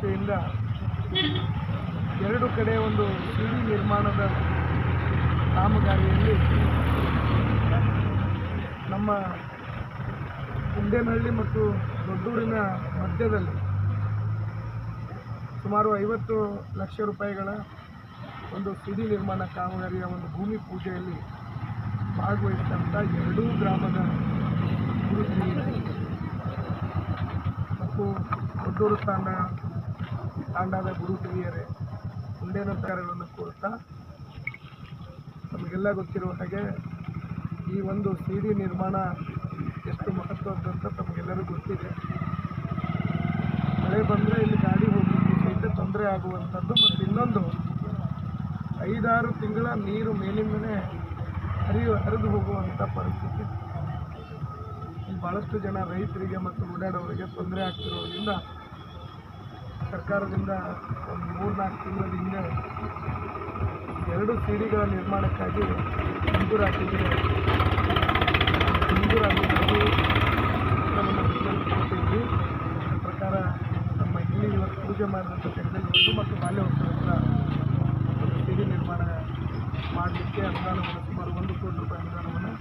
ಪೂಜೆಯಿಂದ ಎರಡು ಕಡೆ ಒಂದು ಸಿಡಿ ನಿರ್ಮಾಣದ ಕಾಮಗಾರಿಯಲ್ಲಿ ನಮ್ಮ ಉಂಡೇನಹಳ್ಳಿ ಮತ್ತು ದೊಡ್ಡೂರಿನ ಮಧ್ಯದಲ್ಲಿ ಸುಮಾರು ಐವತ್ತು ಲಕ್ಷ ರೂಪಾಯಿಗಳ ಒಂದು ಸಿಡಿ ನಿರ್ಮಾಣ ಕಾಮಗಾರಿಯ ಒಂದು ಭೂಮಿ ಪೂಜೆಯಲ್ಲಿ ಭಾಗವಹಿಸಿದಂಥ ಎರಡೂ ಗ್ರಾಮದ ಗುರು ಮತ್ತು ದೊಡ್ಡೂರು ತಾಂಡ ತಾಂಡದ ಗುರು ಹಿರಿಯರೇ ಮುಂದೇನಂತರಗಳನ್ನು ಕೋರ್ತಾ ನಮಗೆಲ್ಲ ಗೊತ್ತಿರುವ ಹಾಗೆ ಈ ಒಂದು ಸಿ ಡಿ ನಿರ್ಮಾಣ ಎಷ್ಟು ಮಹತ್ವದ್ದಂತ ತಮಗೆಲ್ಲರೂ ಗೊತ್ತಿದೆ. ಮಳೆ ಬಂದರೆ ಇಲ್ಲಿ ಗಾಡಿ ಹೋಗಿ ಸಹಿತ ತೊಂದರೆ ಆಗುವಂಥದ್ದು ಮತ್ತು ಇನ್ನೊಂದು, ಐದಾರು ತಿಂಗಳ ನೀರು ಮೇಲಿಂದನೇ ಹರಿಯು, ಹರಿದು ಹೋಗುವಂಥ ಪರಿಸ್ಥಿತಿ. ಭಾಳಷ್ಟು ಜನ ರೈತರಿಗೆ ಮತ್ತು ಓಡಾಡೋರಿಗೆ ತೊಂದರೆ ಆಗ್ತಿರೋದ್ರಿಂದ ಸರ್ಕಾರದಿಂದ ಒಂದು ಮೂರು ನಾಲ್ಕು ತಿಂಗಳ ಹಿಂದೆ ಎರಡು ಸಿಡಿಗಳ ನಿರ್ಮಾಣಕ್ಕಾಗಿ ಮಂಜೂರಾತಿಗೆ ಮಂಜೂರಾತಿಗಾಗಿ ಪತ್ರವನ್ನು ಕೊಟ್ಟಿದ್ವಿ ಅದರ ಪ್ರಕಾರ ನಮ್ಮ ಇಲ್ಲಿ ಇವತ್ತು ಪೂಜೆ ಮಾಡಿದಂಥ ಜನರಲ್ಲಿ ಒಂದು ಮತ್ತು ಬಾಲ್ಯ ಒಂದು ಸಿಡಿ ನಿರ್ಮಾಣ ಮಾಡಲಿಕ್ಕೆ ಅನುದಾನವನ್ನು ಸುಮಾರು ಒಂದು ಕೋಟಿ ರೂಪಾಯಿ ಅನುದಾನವನ್ನು